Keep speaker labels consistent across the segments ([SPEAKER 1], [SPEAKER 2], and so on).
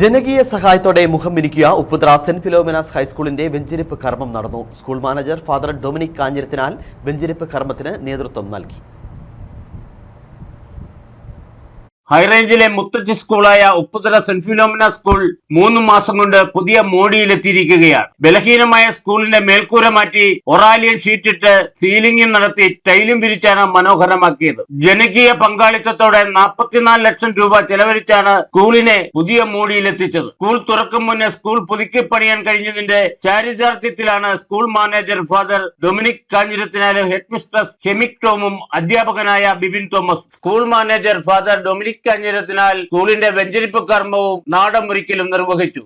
[SPEAKER 1] ജനകീയ സഹായത്തോടെ മുഖം മിനിക്കുക ഉപ്പുത്ര സെന്റ് ഫിലോമിനാസ് ഹൈസ്കൂളിന്റെ വെഞ്ചരിപ്പ് കർമ്മം നടന്നു. School manager father Dominic Kanjirathinal വെഞ്ചരിപ്പ് കർമ്മത്തിന് നേതൃത്വം നൽകി.
[SPEAKER 2] ഹൈറേഞ്ചിലെ മുത്തച്ഛി സ്കൂളായ ഉപ്പുതല സെന്റ് ഫിലോമിന സ്കൂൾ മൂന്ന് മാസം കൊണ്ട് പുതിയ മോഡിയിലെത്തിയിരിക്കുകയാണ്. ബലഹീനമായ സ്കൂളിന്റെ മേൽക്കൂര മാറ്റി ഒറാലിയൻ ഷീറ്റിട്ട് സീലിംഗും നടത്തി ടൈലും വിരിച്ചാണ് മനോഹരമാക്കിയത്. ജനകീയ പങ്കാളിത്തത്തോടെ നാൽപ്പത്തിനാല് ലക്ഷം രൂപ ചെലവഴിച്ചാണ് സ്കൂളിനെ പുതിയ മോഡിയിലെത്തിച്ചത്. സ്കൂൾ തുറക്കും മുന്നേ സ്കൂൾ പുതുക്കി പണിയാൻ കഴിഞ്ഞതിന്റെ ചാരിതാർത്ഥ്യത്തിലാണ് സ്കൂൾ മാനേജർ ഫാദർ ഡൊമിനിക് കാഞ്ഞിരത്തിനാലും ഹെഡ് മിസ്ട്രസ് ടോമും അധ്യാപകനായ Bibin Thomas. School manager father Dominic Kanjirathinal സ്കൂളിന്റെ വെഞ്ചരിപ്പ് കർമ്മവും നിർവഹിച്ചു.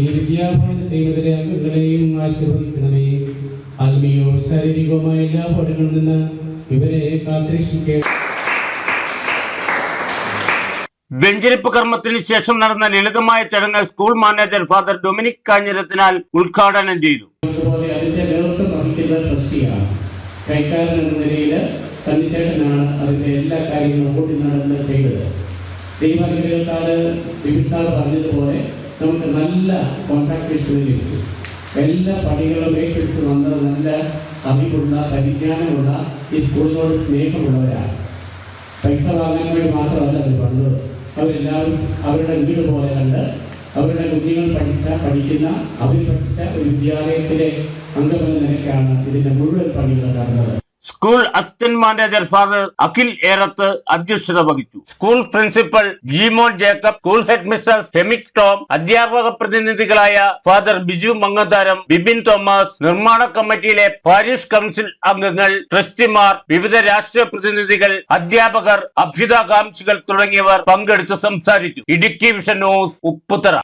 [SPEAKER 3] ഈ വിദ്യാഭവനത്തെ ഇവരെ അംഗങ്ങളെയും ആശീർവദിക്കണമേ ആത്മീയവും ശാരീരികവുമായ എല്ലാ പാടുകളിൽ നിന്ന് ഇവരെ കാത്തിരക്ഷിക്കണമേ
[SPEAKER 2] വെഞ്ചരിപ്പ് കർമ്മത്തിന് ശേഷം നടന്ന ലളിതമായ ചടങ്ങ് school manager father Dominic Kanjirathinal ഉദ്ഘാടനം ചെയ്തു.
[SPEAKER 3] എല്ലാ കാര്യങ്ങളും എല്ലാ പണികളും ഏറ്റെടുത്ത് വന്ന നല്ല അറിവുള്ള പരിജ്ഞാനമുള്ള ഈ സ്കൂളിനോട് സ്നേഹമുള്ളവരാണ്. പൈസ വാങ്ങാൻ വേണ്ടി മാത്രമല്ല അത് വന്നത്. അവരെല്ലാവരും അവരുടെ വീട് പോലെ കണ്ട് അവരുടെ കുഞ്ഞുങ്ങൾ പഠിച്ച പഠിക്കുന്ന അവർ പഠിച്ച ഒരു വിദ്യാലയത്തിലെ അംഗമെന്ന നിലയ്ക്കാണ് ഇതിന്റെ മുഴുവൻ പണികൾ നടന്നത്.
[SPEAKER 2] School assistant manager father Akhil Erathu അധ്യക്ഷത വഹിച്ചു. School principal Jimon Jacob school head mister ഹെമിക് Tom അധ്യാപക പ്രതിനിധികളായ ഫാദർ ബിജു മങ്ങതാരം ബിബിൻ തോമസ് നിർമ്മാണ കമ്മിറ്റിയിലെ പാരീഷ് കൗൺസിൽ അംഗങ്ങൾ ട്രസ്റ്റിമാർ വിവിധ രാഷ്ട്രീയ പ്രതിനിധികൾ അധ്യാപകർ അഭ്യുതാകാംക്ഷികൾ തുടങ്ങിയവർ പങ്കെടുത്ത് സംസാരിച്ചു. Idukki vision news Upputhara.